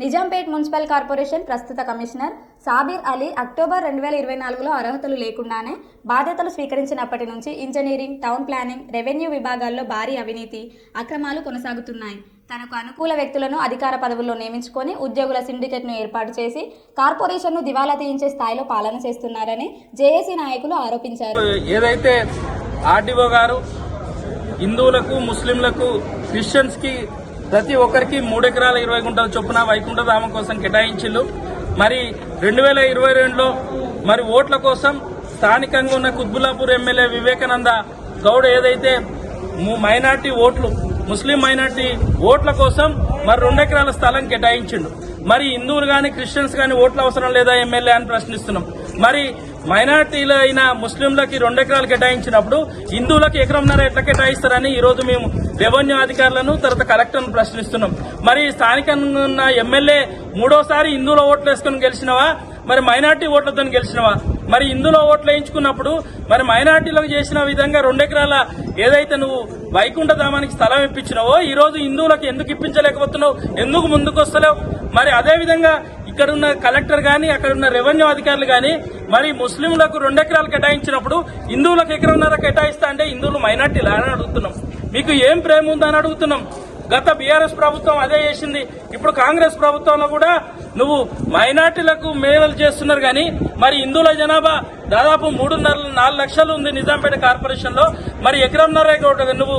Nizampet municipal corporation ప్రస్తుత commissioner Sabir Ali October రెండు వేల ఇరవై నాలుగులో అర్హతలు లేకుండానే బాధ్యతలు స్వీకరించినప్పటి నుంచి ఇంజనీరింగ్ టౌన్ ప్లానింగ్ రెవెన్యూ విభాగాల్లో భారీ అవినీతి అక్రమాలు కొనసాగుతున్నాయి. తనకు అనుకూల వ్యక్తులను అధికార పదవుల్లో నియమించుకొని ఉద్యోగుల సిండికేట్ను ఏర్పాటు చేసి కార్పొరేషన్ను దివాలా తీయించే స్థాయిలో పాలన చేస్తున్నారని జేఏసీ నాయకులు ఆరోపించారు. ఏదైతే ఆర్డీఓ గారు హిందువులకు ముస్లింలకు క్రిస్టియన్స్కి ప్రతి ఒక్కరికి మూడు ఎకరాల ఇరవై గుంటల చొప్పున వైకుంఠ ధామం కోసం కేటాయించిల్లు మరి రెండు వేల ఇరవై రెండులో మరి ఓట్ల కోసం స్థానికంగా ఉన్న కుత్బుల్లాపూర్ ఎమ్మెల్యే వివేకానంద గౌడ్ ఏదైతే మైనార్టీ ఓట్లు ముస్లిం మైనార్టీ ఓట్ల కోసం మరి రెండు ఎకరాల స్థలం కేటాయించిండు మరి హిందువులు కానీ క్రిస్టియన్స్ కానీ ఓట్లు అవసరం లేదా ఎమ్మెల్యే అని ప్రశ్నిస్తున్నాం. మరి మైనార్టీలు అయిన ముస్లింలకి రెండు ఎకరాలు కేటాయించినప్పుడు హిందువులకు ఎకరంన్నర ఎట్లా కేటాయిస్తారని ఈరోజు మేము రెవెన్యూ అధికారులను తర్వాత కలెక్టర్ను ప్రశ్నిస్తున్నాం. మరి స్థానికంగా ఉన్న ఎమ్మెల్యే మూడోసారి హిందువుల ఓట్లు వేసుకుని గెలిచినవా? మరి మైనార్టీ ఓట్లతో గెలిచినవా? మరి ఇందులో ఓట్లు వేయించుకున్నప్పుడు మరి మైనార్టీలకు చేసిన విధంగా రెండు ఎకరాల ఏదైతే నువ్వు వైకుంఠ ధామానికి స్థలం ఇప్పించినావో ఈ రోజు హిందువులకు ఎందుకు ఇప్పించలేకపోతున్నావు? ఎందుకు ముందుకు వస్తలేవు మరి అదే విధంగా ఇక్కడ ఉన్న కలెక్టర్ గాని అక్కడ ఉన్న రెవెన్యూ అధికారులు గాని మరి ముస్లింలకు రెండు ఎకరాలు కేటాయించినప్పుడు హిందువులకు ఎకరంన్నర కేటాయిస్తా అంటే హిందువులు మైనార్టీలు అని అడుగుతున్నాం. మీకు ఏం ప్రేమ ఉందని అడుగుతున్నాం. గత బీఆర్ఎస్ ప్రభుత్వం అదే చేసింది. ఇప్పుడు కాంగ్రెస్ ప్రభుత్వంలో కూడా నువ్వు మైనార్టీలకు మేలు చేస్తున్నారు కానీ మరి హిందువుల జనాభా దాదాపు మూడున్నర నాలుగు లక్షలు ఉంది నిజాంపేట కార్పొరేషన్లో మరి ఎకరంన్నర నువ్వు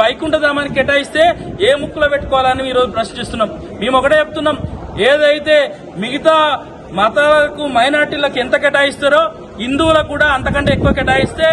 వైకుంఠ ధామానికి కేటాయిస్తే ఏ ముక్కులో పెట్టుకోవాలని ఈరోజు రోజు ప్రశ్నిస్తున్నాం మేము ఒకటే చెప్తున్నాం. ఏదైతే మిగతా మతాలకు మైనార్టీలకు ఎంత కేటాయిస్తారో హిందువులకు కూడా అంతకంటే ఎక్కువ కేటాయిస్తే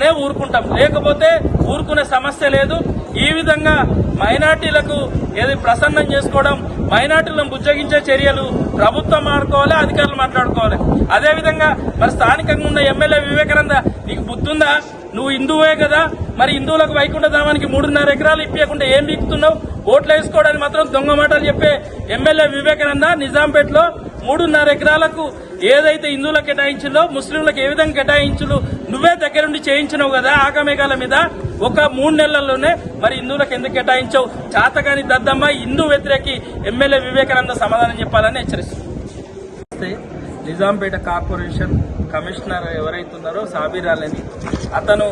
నే ఊరుకుంటాం. లేకపోతే ఊరుకునే సమస్య లేదు. ఈ విధంగా మైనార్టీలకు ఏది ప్రసన్నం చేసుకోవడం మైనార్టీలను బుజ్జగించే చర్యలు ప్రభుత్వం మాట్లాడుకోవాలి అధికారులు మాట్లాడుకోవాలి. అదేవిధంగా మరి స్థానికంగా ఉన్న ఎమ్మెల్యే వివేకానంద నీకు బుద్ధుందా? నువ్వు హిందువే కదా? మరి హిందువులకు వైకుంఠ ధామానికి మూడున్నర ఎకరాలు ఇప్పకుండా ఏం బీకుతున్నావు? ఓట్లు వేసుకోవడానికి మాత్రం దొంగ మాటలు చెప్పే ఎమ్మెల్యే వివేకానంద నిజాంపేటలో మూడున్నర ఎకరాలకు ఏదైతే హిందువులకు కేటాయించిందో ముస్లింలకు ఏ విధంగా కేటాయించులు? నువ్వే దగ్గరుండి చేయించినావు కదా ఆగమేఘాల మీద. ఒక మూడు నెలల్లోనే మరి హిందువులకు ఎందుకు కేటాయించావు? చాతగాని దద్దమ్మ హిందూ వ్యతిరేకి ఎమ్మెల్యే వివేకానంద సమాధానం చెప్పాలని హెచ్చరిస్తుంది నిజాంపేట కార్పొరేషన్ కమిషనర్ ఎవరైతున్నారో సాబీర్ అలని. అతను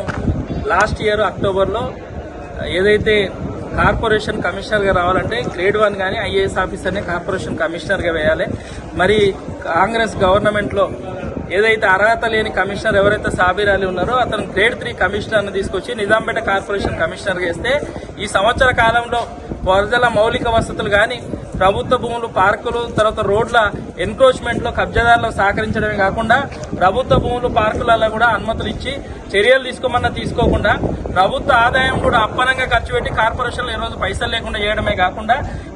లాస్ట్ ఇయర్ అక్టోబర్లో ఏదైతే కార్పొరేషన్ కమిషనర్గా రావాలంటే గ్రేడ్ వన్ కానీ ఐఏఎస్ ఆఫీసర్ని కార్పొరేషన్ కమిషనర్గా వేయాలి. మరి కాంగ్రెస్ గవర్నమెంట్లో ఏదైతే అర్హత లేని కమిషనర్ ఎవరైతే సాబీర్ అలీ ఉన్నారో అతను గ్రేడ్ త్రీ కమిషనర్ని తీసుకొచ్చి నిజాంపేట కార్పొరేషన్ కమిషనర్గా వేస్తే ఈ సంవత్సర కాలంలో ప్రజల మౌలిక వసతులు కానీ ప్రభుత్వ భూములు పార్కులు తర్వాత రోడ్ల ఎన్క్రోచ్మెంట్లో కబ్జాదారులకు సహకరించడమే కాకుండా ప్రభుత్వ భూములు పార్కులలో కూడా అనుమతులు ఇచ్చి చర్యలు తీసుకోమన్నా తీసుకోకుండా ప్రభుత్వ ఆదాయం కూడా అప్పనంగా ఖర్చు పెట్టి కార్పొరేషన్లు ఈ రోజు పైసలు లేకుండా చేయడమే కాకుండా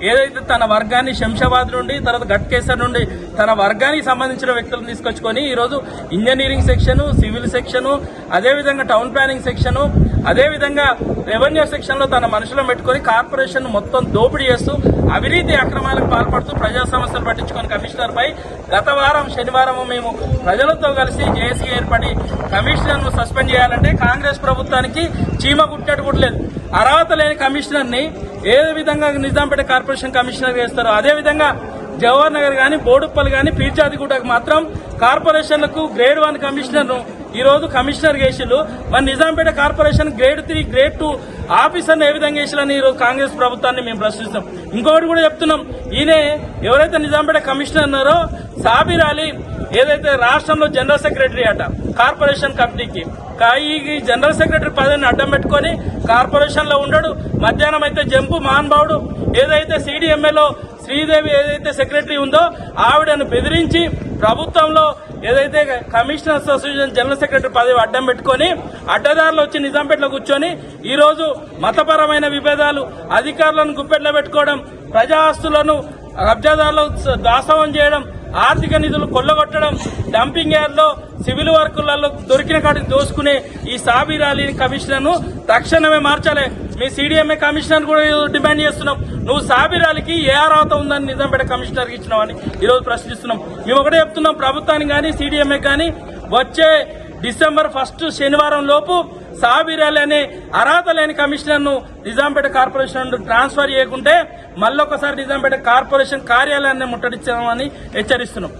ఏదైతే తన వర్గాన్ని శంషాబాద్ నుండి తర్వాత గట్కేసర్ నుండి తన వర్గానికి సంబంధించిన వ్యక్తులను తీసుకొచ్చుకొని ఈరోజు ఇంజనీరింగ్ సెక్షన్ సివిల్ సెక్షన్ అదేవిధంగా టౌన్ ప్లానింగ్ సెక్షన్ అదేవిధంగా రెవెన్యూ సెక్షన్లో తన మనుషులను పెట్టుకొని కార్పొరేషన్ మొత్తం దోపిడీ చేస్తూ అవినీతి అక్రమాలకు పాల్పడుతూ ప్రజా సమస్యలు పట్టించుకుని కమిషనర్ పై గత వారం శనివారం మేము ప్రజలతో కలిసి జేఏసీ ఏర్పడి కమిషనర్ను సస్పెండ్ చేయాలంటే కాంగ్రెస్ ప్రభుత్వానికి చీమ గుట్టట్టు లేదు. అర్హత లేని కమిషనర్ని ఏ విధంగా నిజాంపేట కార్పొరేషన్ కమిషనర్ చేస్తారో అదే విధంగా జవహర్ నగర్ గాని బోడుప్పల్ గాని పీర్చాదిగూడకు మాత్రం కార్పొరేషన్లకు గ్రేడ్ వన్ కమిషనర్ ఈరోజు కమిషనర్ చేసిళ్ళు మరి Nizampet corporation grade three grade two ఆఫీసర్ని ఏ విధంగా చేసిలని ఈరోజు కాంగ్రెస్ ప్రభుత్వాన్ని మేము ప్రశ్నిస్తాం. ఇంకొకటి కూడా చెప్తున్నాం. ఈయనే ఎవరైతే నిజాంపేట కమిషనర్ ఉన్నారో సాబిర్ అలీ ఏదైతే రాష్ట్రంలో జనరల్ సెక్రటరీ అట కార్పొరేషన్ కంపెనీకి. ఈ జనరల్ సెక్రటరీ పదవిని అడ్డం పెట్టుకొని కార్పొరేషన్లో ఉండడు. మధ్యాహ్నం అయితే జంపు మహానుభావుడు. ఏదైతే సిడిఎంఏలో శ్రీదేవి ఏదైతే సెక్రటరీ ఉందో ఆవిడను బెదిరించి ప్రభుత్వంలో ఏదైతే కమిషనర్ అసోసియేషన్ జనరల్ సెక్రటరీ పదవి అడ్డం పెట్టుకొని అడ్డదారులు వచ్చి నిజాంపేటలో కూర్చొని ఈరోజు మతపరమైన విభేదాలు అధికారులను గుప్పెట్లో పెట్టుకోవడం ప్రజా ఆస్తులను కబ్జాదారులు దాసవం చేయడం ఆర్థిక నిధులు కొల్లగొట్టడం డంపింగ్ యార్డ్లో సివిల్ వర్కులలో దొరికిన కాడికి దోసుకునే ఈ సాబీర్ అలీ తక్షణమే మార్చాలి. మీ సీడీఎంఏ కమిషనర్ కూడా డిమాండ్ చేస్తున్నాం. నువ్వు సాబీర్ అలీకి ఏ అర్హత ఉందని నిజాంపేట కమిషనర్కి ఇచ్చినావని ఈరోజు ప్రశ్నిస్తున్నాం. మేము ఒకటే చెప్తున్నాం ప్రభుత్వానికి కానీ సీడీఎంఏ కానీ వచ్చే డిసెంబర్ ఫస్ట్ శనివారం లోపు సాబిర్ అనే అర్హత లేని కమిషనర్ను నిజాంపేట కార్పొరేషన్ నుండి ట్రాన్స్ఫర్ చేయకుంటే మళ్ళొకసారి నిజాంపేట కార్పొరేషన్ కార్యాలయాన్ని ముట్టడించామని హెచ్చరిస్తున్నాం.